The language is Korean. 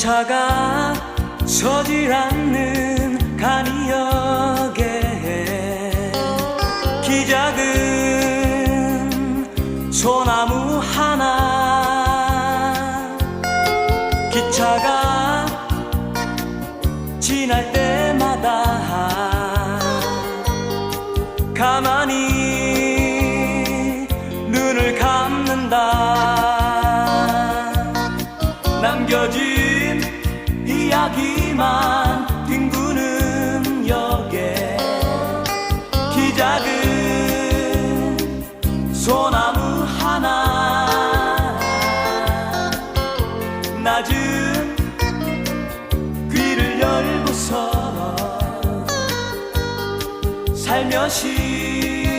기차가 서질 않는 간이역에 기작은 소나무 하나. 기차가 지날 때마다 가만히 눈을 감는다. 남겨진 이야기만 뒹구는 역에 기작은 소나무 하나. 낮은 귀를 열고서 살며시